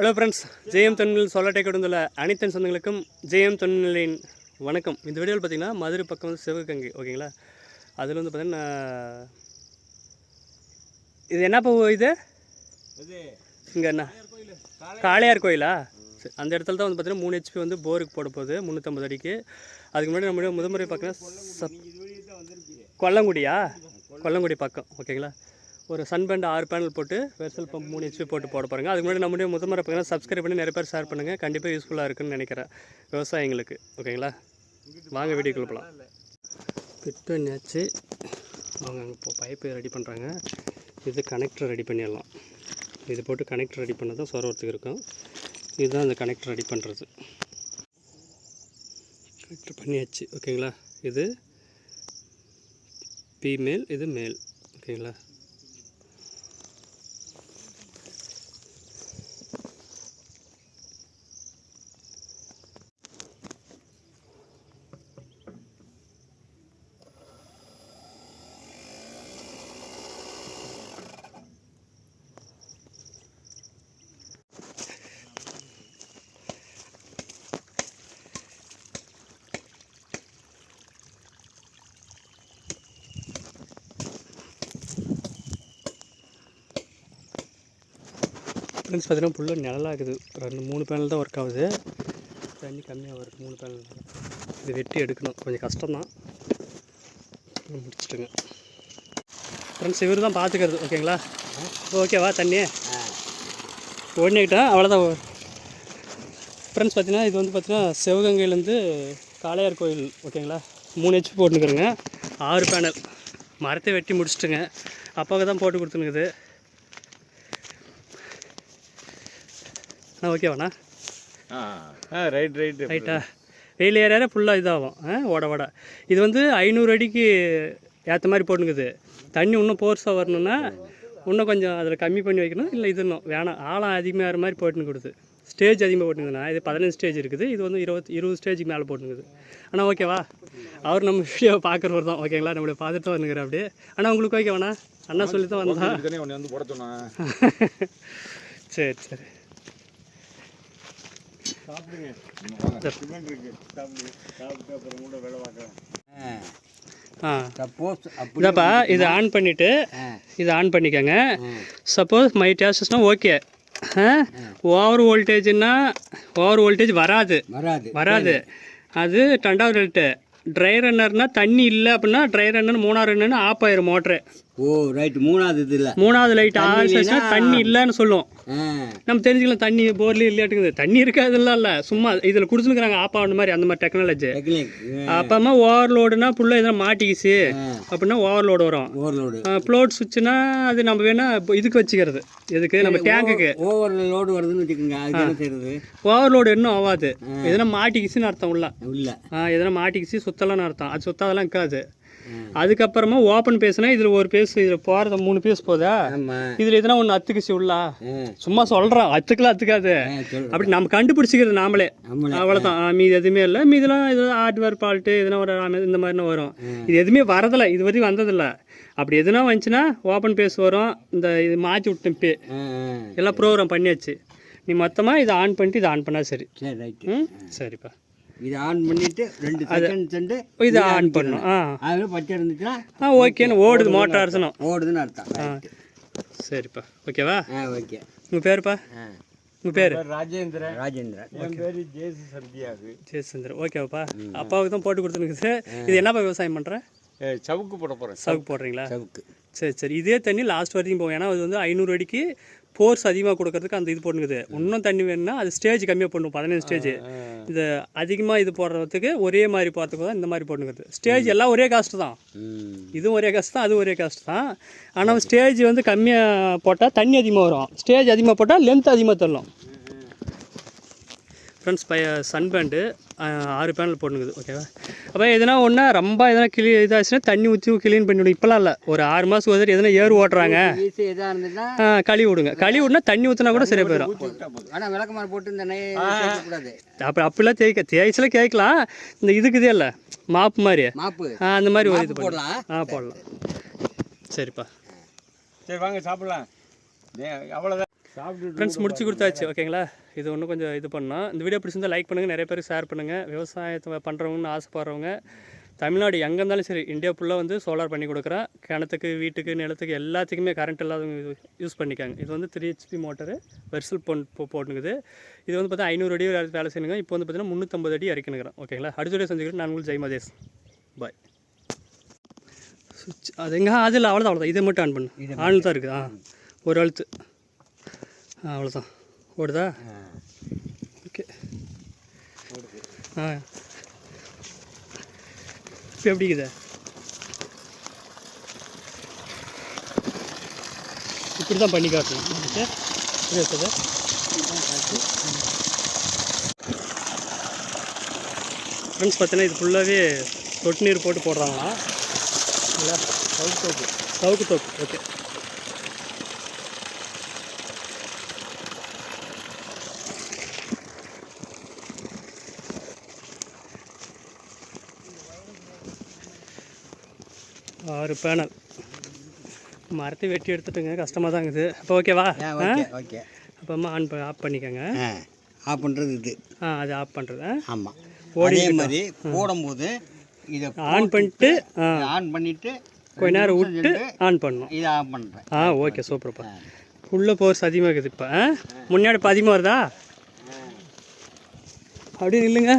Hello friends ஜெயம் தொன்னில் சொல்லட்டை கொடுந்துள்ள அனைத்து சொந்தங்களுக்கும் ஜெயம் தொன்னிலின் வணக்கம் இந்த வீடியோவில் பார்த்தீங்கன்னா மதுரை பக்கம் வந்து சிவகங்கை ஓகேங்களா அதில் வந்து பார்த்தீங்கன்னா இது என்ன பூ இது இங்கே என்ன காளையார் கோயிலா அந்த இடத்துல தான் வந்து பார்த்தீங்கன்னா மூணு ஹெச்பி வந்து போருக்கு போட போகுது முந்நூற்றம்பது அடிக்கு அதுக்கு முன்னாடி நம்மளுடைய முதன்முறை பார்த்தீங்கன்னா சப் கொல்லங்குடியா கொல்லங்குடி பக்கம் ஓகேங்களா ஒரு சன்பேண்ட் ஆறு பேனல் போட்டு வெர்சல் பம்ப் மூணு ஹெச்பி போட்டு போட போகிறாங்க அதுக்கு முன்னாடி நம்முடைய முதன்முறை பார்த்தீங்கன்னா சப்ஸ்கிரைப் பண்ணி நிறைய பேர் ஷேர் பண்ணுங்கள் கண்டிப்பாக யூஸ்ஃபுல்லாக இருக்குன்னு நினைக்கிறேன். விவசாயிங்களுக்கு ஓகேங்களா வாங்க வீடியோக்குள்ள போகலாம் ஃபிட் பண்ணியாச்சு அவங்க அங்கே இப்போ பைப்பு ரெடி பண்ணுறாங்க இது கனெக்டர் ரெடி பண்ணிடலாம். இது போட்டு கனெக்டர் ரெடி பண்ண தான் சொரவத்துக்கு இருக்கும். இதுதான் அந்த கனெக்டர் ரெடி பண்ணுறது கனெக்டர் பண்ணியாச்சு. ஓகேங்களா இது ஃபீமேல் இது மேல் ஓகேங்களா ஃப்ரெண்ட்ஸ் பார்த்தீங்கன்னா ஃபுல்லாக நிழலாகுது ரெண்டு மூணு பேனல் தான் ஒர்க் ஆகுது. தண்ணி கம்மியாக வருது மூணு பேனல் இது வெட்டி எடுக்கணும். கொஞ்சம் கஷ்டம்தான். முடிச்சுட்டுங்க. முடிச்சிட்டுங்க ஃப்ரெண்ட்ஸ் இவர் தான் பார்த்துக்கிறது ஓகேங்களா ஓகேவா தண்ணி ஓடினிக்கிட்டேன் அவ்வளோதான் ஃப்ரெண்ட்ஸ் பார்த்தீங்கன்னா இது வந்து பார்த்தீங்கன்னா சிவகங்கையிலேருந்து காளையார் கோயில் ஓகேங்களா மூணு ஹெச் போட்டுக்கிறேங்க ஆறு பேனல் மரத்தை வெட்டி முடிச்சிட்டுங்க. அப்பாவுக்கு தான் போட்டு கொடுத்துனுக்குது. அண்ணா ஓகேவாண்ணா. ஆ ரைட் ரைட் ரைட்டா வெயில் ஏற ஃபுல்லாக இதாகும். ஆ ஓட ஓட. இது வந்து ஐநூறு அடிக்கு ஏற்ற மாதிரி போட்டுக்குது தண்ணி இன்னும் போர்ஸாக வரணும்னா இன்னும் கொஞ்சம் அதில் கம்மி பண்ணி வைக்கணும் இல்லை இது இன்னும் வேணாம். ஆழம் அதிகமாக மாதிரி போட்டுன்னு கொடுது ஸ்டேஜ் அதிகமாக போட்டுக்குதுண்ணா இது பதினஞ்சு ஸ்டேஜ் இருக்குது. இது வந்து இருபத்தி இருபது ஸ்டேஜுக்கு மேலே போட்டுக்குது அண்ணா ஓகேவா அவர் நம்ம வீடியோ பார்க்குறவர் தான். ஓகேங்களா நம்மளை பார்த்துட்டு தான் வந்துக்கிறேன் அப்படியே. அண்ணா உங்களுக்கு ஓகேவாண்ணா அண்ணா சொல்லி தான் வந்தா. இதுக்கனே உன்னை வந்து போட சொன்னேன் சரி சரி சாப்பிடுங்க சிமெண்ட் இருக்கு சாப்பிடுங்க சாப்பிட்டு அப்புறம் கூட வேலை பார்க்கலாம் ஆ சப்போஸ் அப்படி இதாப்பா இதை ஆன் பண்ணிவிட்டு இதை ஆன் பண்ணிக்கோங்க. சப்போஸ் மை டேஸ்ட்னா ஓகே ஓவர் வோல்டேஜ்னா ஓவர் வோல்டேஜ் வராது. வராது. வராது. அது ரெண்டாவது லைட்டு ட்ரை ரன்னர்னா தண்ணி இல்லை அப்படின்னா ட்ரை ரன்னர் மூணாவது ரன்னு ஆஃப் ஆயிரும் மோட்ரு ஓ ரைட் மூணாவது இது இல்லை மூணாவது லைட் ஆஃப் தண்ணி இல்லைன்னு சொல்லும் ஆ. நம்ம தெரிஞ்சுக்கலாம் தண்ணி போர்லேயே இல்லையாட்டுங்குது தண்ணி இருக்காதுலாம் இல்லை. சும்மா இதில் கொடுத்துருக்குறாங்க ஆஃப் ஆன மாதிரி அந்த மாதிரி டெக்னாலஜி அப்பமா ஓவர்லோடுனா ஃபுல்லாக எதனா மாட்டிக்கிச்சு அப்படின்னா ஓவர்லோடு வரும். ஓவர்லோடு ஃப்ளோட் சுவிட்சுனா அது நம்ம வேணா இதுக்கு வச்சுக்கிறது. எதுக்கு நம்ம டேங்குக்கு ஓவர் லோடு வருதுன்னு வச்சுக்கோங்க. ஓவர்லோடு இன்னும் ஆகாது எதனா மாட்டிக்கிச்சுன்னு அர்த்தம் உள்ள. இல்லை எதனா மாட்டிக்கிச்சு சுத்தலாம்னு அர்த்தம். அது சுத்தாதெல்லாம் இருக்காது. அதுக்கப்புறமா ஓப்பன் பேஸ்னா இதில் ஒரு பேஸ் இதில் போகிறது மூணு பேஸ் போதா? இதில் எதனா ஒன்று அத்துக்குச்சு உள்ளா? சும்மா சொல்கிறோம் அத்துக்கலாம் அத்துக்காது. அப்படி நம்ம கண்டுபிடிச்சிக்கிறது நாமளே. நம்மளே. அவ்வளோதான் மீது எதுவுமே இல்லை. மீதெல்லாம் இது ஹார்ட்வேர் ஃபால்ட்டு எதுனா ஒரு இந்த மாதிரினா வரும். இது எதுவுமே வரதில்ல. இது வரைக்கும் வந்ததில்ல. அப்படி எதுனா வந்துச்சுன்னா ஓப்பன் பேஸ் வரும். இந்த இது மாற்றி விட்டேன் பே. எல்லாம் ப்ரோக்ராம் பண்ணியாச்சு. நீ மொத்தமாக இதை ஆன் பண்ணிட்டு இதை ஆன் பண்ணா சரி. சரிப்பா. இதை ஆன் பண்ணிட்டு ரெண்டு செகண்ட் சென்று இதை ஆன் பண்ணணும். ஆ. அது பச்சை இருந்துச்சுன்னா ஆ ஓகேன்னு ஓடுது மோட்டார் அர்ச்சனம். ஓடுதுன்னு அர்த்தம். சரிப்பா. ஓகேவா ஆ ஓகே உங்கள் பேருப்பா? உங்கள் பேர்? ராஜேந்திரன் ராஜேந்திரன் என் பேரு ஜேசு சந்தியாகு ஜெயசந்திரன் ஓகேவாப்பா அப்பாவுக்கு தான் போட்டு கொடுத்துருக்குது. இது என்னப்பா விவசாயம் பண்ணுற ஏ, சவுக்கு போட போறேன். சவுக்கு போடுறீங்களா? சவுக்கு. சரி சரி. இதே தண்ணி லாஸ்ட் வரைக்கும் போகும். ஏன்னா அது வந்து ஐநூறு அடிக்கு ஃபோர்ஸ் அதிகமாக கொடுக்கறதுக்கு அந்த இது போட்டுக்குது. இன்னும் தண்ணி வேணும்னா அது ஸ்டேஜ் கம்மியாக போடணும் பதினஞ்சு ஸ்டேஜ் இது அதிகமாக இது போடுறதுக்கு ஒரே மாதிரி போகிறதுக்கு தான் இந்த மாதிரி போட்டுக்கிறது ஸ்டேஜ் எல்லாம் ஒரே காஸ்ட் தான். இதுவும் ஒரே காஸ்ட் தான் அதுவும் ஒரே காஸ்ட் தான். ஆனால் ஸ்டேஜ் வந்து கம்மியாக போட்டால் தண்ணி அதிகமாக வரும். ஸ்டேஜ் அதிகமாக போட்டால் லென்த் அதிகமாக தரலாம் ஃப்ரெண்ட்ஸ் பைய சன் பேண்டு ஆறு பேனல் போட்டுக்குது ஓகேவா அப்போ எதனா ஒன்றா ரொம்ப எதனா கிளி இதாச்சுன்னா தண்ணி ஊற்றி க்ளீன் பண்ணி விடும் இப்போலாம் இல்லை. ஒரு ஆறு மாதம் ஒரு எதனா ஏறு ஓட்டுறாங்க. ஆ, கழுவி விடுங்க. கழுவி விடுனா தண்ணி ஊற்றினா கூட சரியாக போயிடும் ஆனால் விளக்கமாறு போட்டு இந்த நெய் கூடாது அப்போ அப்படிலாம் தேய்க்க தேய்ச்சலாம் கேட்கலாம் இந்த இதுக்குதே இல்லை. மாப்பு மாதிரி மாப்பு. ஆ, அந்த மாதிரி ஒரு இது போடலாம். ஆ போடலாம். சரிப்பா. சரி வாங்க சாப்பிடலாம். சாப்பிட்டுட்டு ஃப்ரெண்ட்ஸ் முடிச்சு கொடுத்தாச்சு ஓகேங்களா? இது ஒன்றும் கொஞ்சம் இது பண்ணோம் இந்த வீடியோ பிடிச்சிருந்தா லைக் பண்ணுங்கள் நிறைய பேருக்கு ஷேர் பண்ணுங்கள் விவசாயத்தை பண்ணுறவங்கன்னு ஆசைப்படுறவங்க தமிழ்நாடு எங்கே இருந்தாலும் சரி இந்தியா ஃபுல்லாக வந்து சோலார் பண்ணி கொடுக்குறேன். கிணத்துக்கு வீட்டுக்கு நிலத்துக்கு எல்லாத்துக்குமே கரண்ட் இல்லாதவங்க யூஸ் பண்ணிக்காங்க. இது வந்து த்ரீ ஹெச்பி மோட்டரு வெர்சல் பொன் போ போட்டுங்குது இது வந்து பார்த்தா ஐநூறு அடி வேலை செய்யணுங்க. இப்போ வந்து பார்த்தீங்கன்னா முந்நூற்றம்பது அடி இறக்கணுங்கிறேன் ஓகேங்களா? அடுத்த வீடியோ செஞ்சுக்கிட்டு நான் உங்களுக்கு ஜெய்மதேஷ் பாய் சுவிட்ச் அது எங்கே? அதில் அவ்வளோதான் அவ்வளோதான் இதை மட்டும் ஆன் பண்ணு. ஆனில் தான் இருக்குது ஆ. ஒரு அழுத்து அவ்வளோதான் ஓடுதா? ஓகே. ஆ. இப்போ எப்படி இருக்குது? இப்படி தான் பண்ணி காட்டணும். ஓகே. இருக்குது ஃப்ரெண்ட்ஸ் பார்த்தீங்கன்னா இது ஃபுல்லாகவே சொட்டு நீர் போட்டு போடுறாங்களாம். இல்லை சவுக்கு தோப்பு சவுக்கு தோப்பு ஓகே. ஆறு பேனல். மரத்தை வெட்டி எடுத்துட்டுங்க. கஷ்டமாக தான் இருக்குது. அப்போ ஓகேவா ஓகே ஓகே அப்போ ஆன் ப ஆஃப் பண்ணிக்கோங்க. ஆஃப் பண்ணுறது இது. ஆ அது ஆஃப் பண்ணுறது ஆமாம் அதே மாதிரி போடும்போது இதை ஆன் பண்ணிட்டு ஆன் பண்ணிவிட்டு கொஞ்ச நேரம் விட்டு ஆன் பண்ணணும். இதை ஆஃப் பண்ணுறேன் ஆ ஓகே சூப்பர்ப்பா உள்ளே போர்ஸ் அதிகமாக இருக்குது இப்போ முன்னாடி இப்போ அதிகமாக வருதா? அப்படியே நில்லுங்க.